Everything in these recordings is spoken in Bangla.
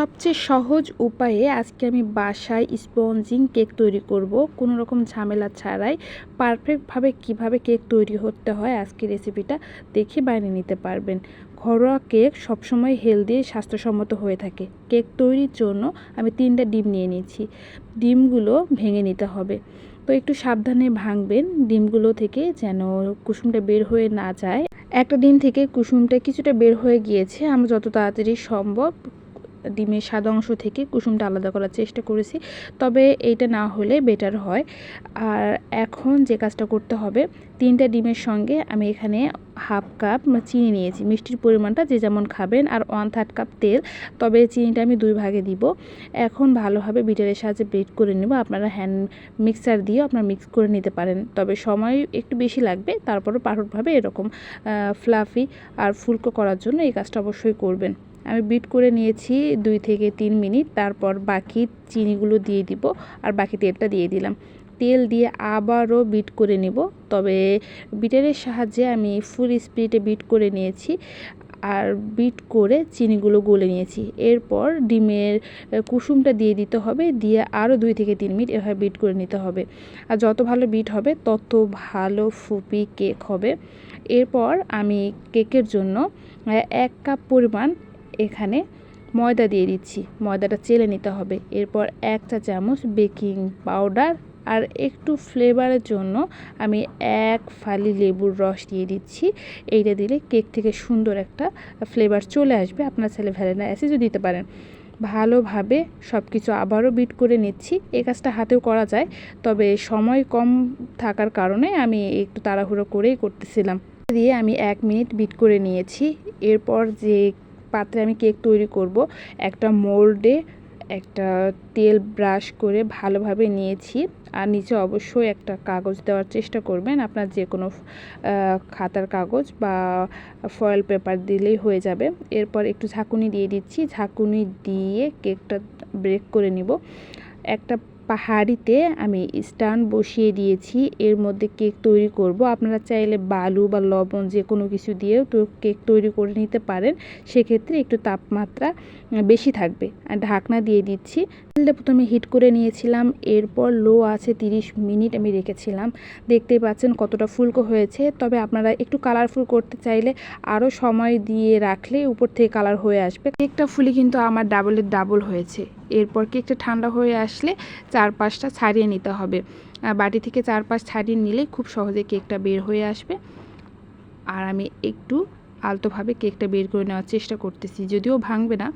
সবচেয়ে সহজ উপায়ে আজকে আমি বাসায় স্পঞ্জিং কেক তৈরি করব। কোনো রকম ঝামেলা ছাড়াই পারফেক্টভাবে কীভাবে কেক তৈরি করতে হয় আজকে রেসিপিটা দেখে বানিয়ে নিতে পারবেন। ঘরোয়া কেক সবসময় হেলদি স্বাস্থ্যসম্মত হয়ে থাকে। কেক তৈরির জন্য আমি তিনটা ডিম নিয়ে নিয়েছি। ডিমগুলো ভেঙে নিতে হবে। তো একটু সাবধানে ভাঙবেন। ডিমগুলো থেকে যেন কুসুমটা বের হয়ে না যায়। একটা ডিম থেকে কুসুমটা কিছুটা বের হয়ে গিয়েছে। আমরা যত তাড়াতাড়ি সম্ভব ডিমের সাদা অংশ থেকে কুসুমটা আলাদা করার চেষ্টা করেছি। তবে এইটা না হলে বেটার হয়। আর এখন যে কাজটা করতে হবে, তিনটা ডিমের সঙ্গে আমি এখানে হাফ কাপ চিনি নিয়েছি। মিষ্টির পরিমাণটা যে যেমন খাবেন আর ওয়ান থার্ড কাপ তেল, তবে চিনিটা আমি দুই ভাগে দিব। এখন ভালোভাবে বিটারের সাহায্যে ব্রেড করে নেব। আপনারা হ্যান্ড মিক্সার দিয়ে আপনারা মিক্স করে নিতে পারেন। তবে সময় একটু বেশি লাগবে, তারপরও পারফেক্টভাবে এরকম ফ্লাফি আর ফুলকো করার জন্য এই কাজটা অবশ্যই করবেন। আমি বিট করে নিয়েছি দুই থেকে তিন মিনিট, তারপর বাকি চিনিগুলো দিয়ে দিব আর বাকি তেলটা দিয়ে দিলাম। তেল দিয়ে আবারও বিট করে নেব, তবে বিটারের সাহায্যে আমি ফুল স্পিডে বিট করে নিয়েছি আর বিট করে চিনিগুলো গলে নিয়েছি। এরপর ডিমের কুসুমটা দিয়ে দিতে হবে, দিয়ে আরও দুই থেকে তিন মিনিট এভাবে বিট করে নিতে হবে। আর যত ভালো বিট হবে, তত ভালো ফুপি কেক হবে। এরপর আমি কেকের জন্য এক কাপ পরিমাণ এখানে ময়দা দিয়ে দিচ্ছি। ময়দাটা চেলে নিতে হবে। এরপর এক চা চামচ বেকিং পাউডার আর একটু ফ্লেভারের জন্য আমি এক ফালি লেবুর রস দিয়ে দিচ্ছি। এইটা দিলে কেক থেকে সুন্দর একটা ফ্লেভার চলে আসবে। আপনার ছেলে ভ্যানিলা অ্যাসিডও দিতে পারেন। ভালোভাবে সব কিছু আবারও বিট করে নিচ্ছি। এই কাজটা হাতেও করা যায়। তবে সময় কম থাকার কারণে আমি একটু তাড়াহুড়ো করেই করতেছিলাম। দিয়ে আমি এক মিনিট বিট করে নিয়েছি। এরপর যে পাত্রে আমি কেক তৈরি করব। একটা মোল্ডে একটা তেল ব্রাশ করে ভালোভাবে নিয়েছি। আর নিচে অবশ্যই একটা কাগজ দেওয়ার চেষ্টা করবেন। আপনার যে কোনো খাতার কাগজ বা ফয়েল পেপার দিলেই হয়ে যাবে। এরপর একটু ঝাঁকুনি দিয়ে দিচ্ছি। ঝাঁকুনি দিয়ে কেকটা ব্রেক করে নিব। একটা হাঁড়িতে আমি স্ট্যান্ড বসিয়ে দিয়েছি। এর মধ্যে কেক তৈরি করব। আপনারা চাইলে বালু বা লবণ যে কোনো কিছু দিয়েও তো কেক তৈরি করে নিতে পারেন। সেক্ষেত্রে একটু তাপমাত্রা বেশি থাকবে। আর ঢাকনা দিয়ে দিচ্ছি। তেলটা প্রথমে হিট করে নিয়েছিলাম। এরপর লো আছে 30 মিনিট আমি রেখেছিলাম। দেখতেই পাচ্ছেন কতটা ফুলকো হয়েছে। তবে আপনারা একটু কালারফুল করতে চাইলে আরও সময় দিয়ে রাখলে উপর থেকে কালার হয়ে আসবে। কেকটা ফুলি কিন্তু আমার ডাবলের ডাবল হয়েছে। এরপর কেকটা ঠান্ডা হয়ে আসলে চারপাশটা ছাড়িয়ে নিতে হবে। বাটি থেকে চারপাশ ছাড়িয়ে নিলে খুব সহজে কেকটা বের হয়ে আসবে। আর আমি একটু আলতোভাবে কেকটা বের করে নেওয়ার চেষ্টা করতেছি। যদিও ভাঙবে না।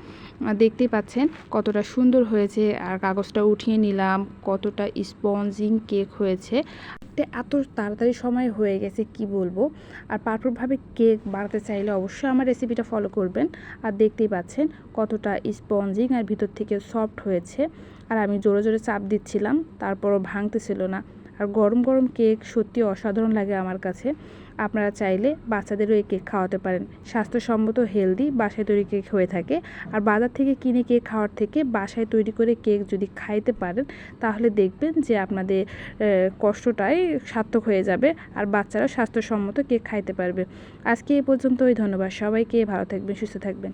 দেখতেই পাচ্ছেন কতটা সুন্দর হয়েছে আর কাগজটা উঠিয়ে নিলাম, কতটা স্পঞ্জিং কেক হয়েছে। এত তাড়াতাড়ি সময় হয়ে গেছে, কি বলব? আর পারফেক্টভাবে কেক বানাতে চাইলে অবশ্যই আমার রেসিপিটা ফলো করবেন। আর দেখতেই পাচ্ছেন কতটা স্পঞ্জিং আর ভিতর থেকে সফট হয়েছে। আর আমি জোরে জোরে চাপ দিচ্ছিলাম, তারপরও ভাঙতেছিল না। আর গরম গরম কেক সত্যি অসাধারণ লাগে আমার কাছে। আপনারা চাইলে বাচ্চাদেরও এই কেক খাওয়াতে পারেন। স্বাস্থ্যসম্মত, হেলদি বাসায় তৈরি কেক হয়ে থাকে। আর বাজার থেকে কিনে কেক খাওয়ার থেকে বাসায় তৈরি করে কেক যদি খাইতে পারেন, তাহলে দেখবেন যে আপনাদের কষ্টটাই সার্থক হয়ে যাবে আর বাচ্চারাও স্বাস্থ্যসম্মত কেক খাইতে পারবে। আজকে এই পর্যন্তই, ধন্যবাদ সবাইকে, ভালো থাকবেন, সুস্থ থাকবেন।